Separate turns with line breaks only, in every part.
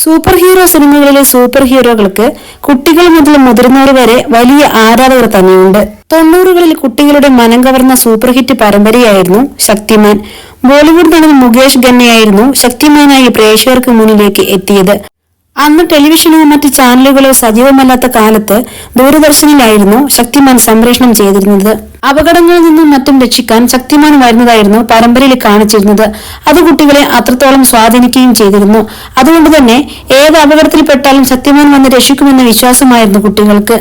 Super hero സിനിമകളിലെ super ഹീറോകൾക്ക് കുട്ടികൾ മുതൽ മുതിർന്നവർ വരെ വലിയ ആരാധകർ തന്നെയുണ്ട്. തൊണ്ണൂറുകളിൽ കുട്ടികളുടെ മനം കവർന്ന സൂപ്പർ ഹിറ്റ് പരമ്പരയായിരുന്നു ശക്തിമാൻ. ബോളിവുഡ് നടൻ മുകേഷ് ഖന്നയായിരുന്നു ശക്തിമാനായി പ്രേക്ഷകർക്ക് മുന്നിലേക്ക് എത്തിയത്. അന്ന് ടെലിവിഷനോ മറ്റ് ചാനലുകളോ സജീവമല്ലാത്ത കാലത്ത് ദൂരദർശനിലായിരുന്നു ശക്തിമാൻ സംപ്രേഷണം ചെയ്തിരുന്നത്. അപകടങ്ങളിൽ നിന്നും മറ്റും രക്ഷിക്കാൻ ശക്തിമാൻ വരുന്നതായിരുന്നു പരമ്പരയിൽ കാണിച്ചിരുന്നത്. അത് കുട്ടികളെ അത്രത്തോളം സ്വാധീനിക്കുകയും ചെയ്തിരുന്നു. അതുകൊണ്ട് തന്നെ ഏത് അപകടത്തിൽപ്പെട്ടാലും ശക്തിമാൻ വന്ന് രക്ഷിക്കുമെന്ന വിശ്വാസമായിരുന്നു കുട്ടികൾക്ക്.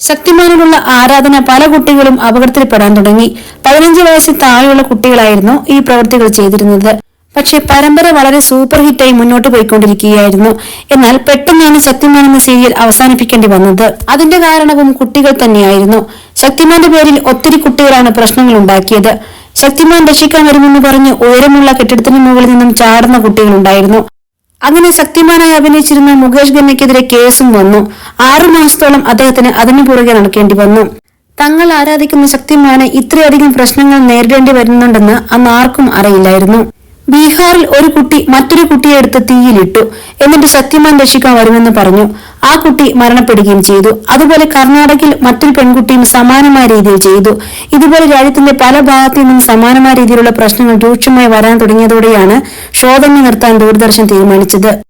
ശക്തിമാനോടുള്ള ആരാധന പല കുട്ടികളും അപകടത്തിൽപ്പെടാൻ തുടങ്ങി. പതിനഞ്ച് വയസ്സിൽ താഴെയുള്ള കുട്ടികളായിരുന്നു ഈ പ്രവൃത്തികൾ ചെയ്തിരുന്നത്. പക്ഷെ പരമ്പര വളരെ സൂപ്പർ ഹിറ്റായി മുന്നോട്ട് പോയിക്കൊണ്ടിരിക്കുകയായിരുന്നു. എന്നാൽ പെട്ടെന്നാണ് ശക്തിമാൻ എന്ന സീരിയൽ അവസാനിപ്പിക്കേണ്ടി വന്നത്. അതിന്റെ കാരണവും കുട്ടികൾ തന്നെയായിരുന്നു. ശക്തിമാന്റെ പേരിൽ ഒത്തിരി കുട്ടികളാണ് പ്രശ്നങ്ങൾ ഉണ്ടാക്കിയത്. ശക്തിമാൻ രക്ഷിക്കാൻ വരുമെന്ന് പറഞ്ഞ് ഉയരമുള്ള കെട്ടിടത്തിന് മുകളിൽ നിന്നും ചാടുന്ന കുട്ടികളുണ്ടായിരുന്നു അങ്ങനെ ശക്തിമാനായി അഭിനയിച്ചിരുന്ന മുകേഷ് ഖന്നയ്ക്കെതിരെ കേസും വന്നു. ആറു മാസത്തോളം അദ്ദേഹത്തിന് അതിനു പുറകെ നടക്കേണ്ടി വന്നു. തങ്ങൾ ആരാധിക്കുന്ന ശക്തിമാനെ ഇത്രയധികം പ്രശ്നങ്ങൾ നേരിടേണ്ടി വരുന്നുണ്ടെന്ന് അന്ന് ആർക്കും അറിയില്ലായിരുന്നു. ബീഹാറിൽ ഒരു കുട്ടി മറ്റൊരു കുട്ടിയെ എടുത്ത് തീയിലിട്ടു. എന്നിട്ട് ശക്തിമാൻ രക്ഷിക്കാൻ വരുമെന്ന് പറഞ്ഞു. ആ കുട്ടി മരണപ്പെടുകയും ചെയ്തു. അതുപോലെ കർണാടകയിൽ മറ്റൊരു പെൺകുട്ടിയും സമാനമായ രീതിയിൽ ചെയ്തു. ഇതുപോലെ രാജ്യത്തിന്റെ പല ഭാഗത്തു നിന്നും സമാനമായ രീതിയിലുള്ള പ്രശ്നങ്ങൾ രൂക്ഷമായി വരാൻ തുടങ്ങിയതോടെയാണ് തന്നെ നിർത്താൻ ദൂരദർശൻ തീരുമാനിച്ചത്.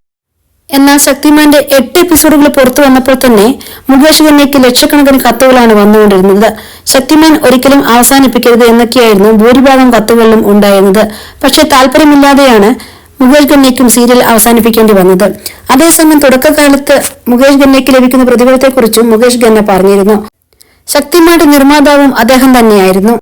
എന്നാൽ ശക്തിമാന്റെ എട്ട് എപ്പിസോഡുകൾ പുറത്തു വന്നപ്പോൾ തന്നെ മുകേഷ് ഖന്നയ്ക്ക് ലക്ഷക്കണക്കിന് കത്തുകളാണ് വന്നുകൊണ്ടിരുന്നത്. ശക്തിമാൻ ഒരിക്കലും അവസാനിപ്പിക്കരുത് എന്നൊക്കെയായിരുന്നു ഭൂരിഭാഗം കത്തുകളിലും ഉണ്ടായിരുന്നത്. പക്ഷെ താല്പര്യമില്ലാതെയാണ് മുകേഷ് ഖന്നയ്ക്കും സീരിയൽ അവസാനിപ്പിക്കേണ്ടി വന്നത്. അതേസമയം തുടക്കകാലത്ത് മുകേഷ് ഖന്നയ്ക്ക് ലഭിക്കുന്ന പ്രതിഫലത്തെക്കുറിച്ചും മുകേഷ് ഖന്ന പറഞ്ഞിരുന്നു. ശക്തിമാന്റെ നിർമ്മാതാവും അദ്ദേഹം തന്നെയായിരുന്നു.